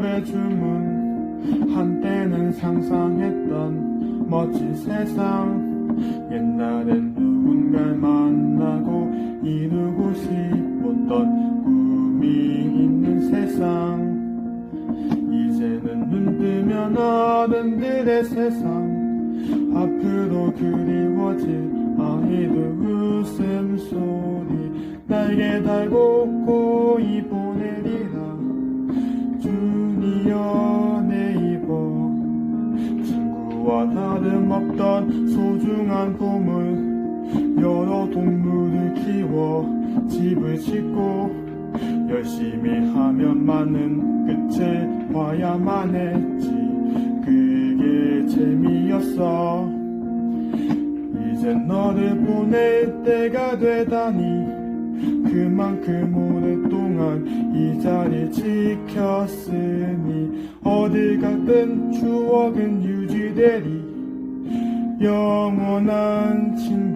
꿈의 주문. 한때는 상상했던 멋진 세상. 옛날엔 누군가를 만나고 이루고 싶었던 꿈이 있는 세상. 이제는 눈 뜨면 어른들의 세상. 앞으로 그리워질 아이들 웃음소리. 날개 달고 고이 보내리라. 주니어 네이버 친구와 다름없던 소중한 보물. 여러 동물을 키워 집을 짓고 열심히 하면 많은 끝을 봐야만 했지. 그게 재미였어. 이젠 너를 보낼 때가 되다니. 그만큼 오랫 동안 이 자리 지켰으니 어딜 가든 추억은 유지되리. 영원한 친구여